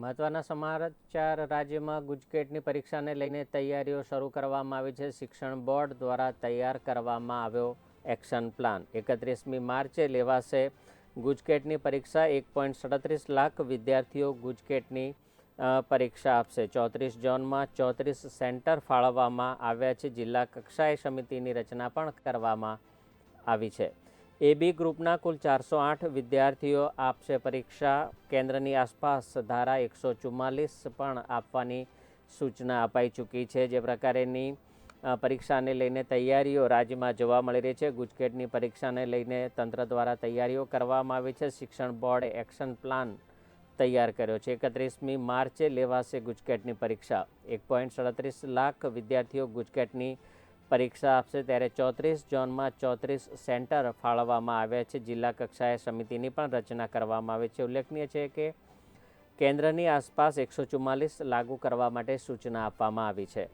મહત્વના સમાચાર. રાજ્યમાં ગુજકેટની પરીક્ષાને લઈને તૈયારીઓ શરૂ કરવામાં આવી છે. શિક્ષણ બોર્ડ દ્વારા તૈયાર કરવામાં આવ્યો એક્શન પ્લાન. એકત્રીસમી માર્ચે લેવાશે ગુજકેટની પરીક્ષા. એક પોઈન્ટ સડત્રીસ લાખ વિદ્યાર્થીઓ ગુજકેટની પરીક્ષા આપશે. ચોત્રીસ ઝોનમાં ચોત્રીસ સેન્ટર ફાળવવામાં આવ્યા છે. જિલ્લા કક્ષાએ સમિતિની રચના પણ કરવામાં આવી છે. એબી ગ્રુપના કુલ ચારસો આઠ વિદ્યાર્થીઓ આપશે પરીક્ષા. કેન્દ્રની આસપાસ ધારા એકસો ચુમ્માલીસ પણ આપવાની સૂચના અપાઈ ચૂકી છે. જે પ્રકારેની પરીક્ષાને લઈને તૈયારીઓ રાજ્યમાં જોવા મળી રહી છે. ગુજકેટની પરીક્ષાને લઈને તંત્ર દ્વારા તૈયારીઓ કરવામાં આવી છે. શિક્ષણ બોર્ડે એક્શન પ્લાન તૈયાર કર્યો છે. એકત્રીસમી માર્ચે લેવાશે ગુજકેટની પરીક્ષા. એક લાખ વિદ્યાર્થીઓ ગુજકેટની પરીક્ષા આપશે ત્યારે ચોત્રીસ ઝોનમાં ચોત્રીસ સેન્ટર ફાળવવામાં આવ્યા છે. જિલ્લા કક્ષાએ સમિતિની પણ રચના કરવામાં આવી છે. ઉલ્લેખનીય છે કે કેન્દ્રની આસપાસ એકસો લાગુ કરવા માટે સૂચના આપવામાં આવી છે.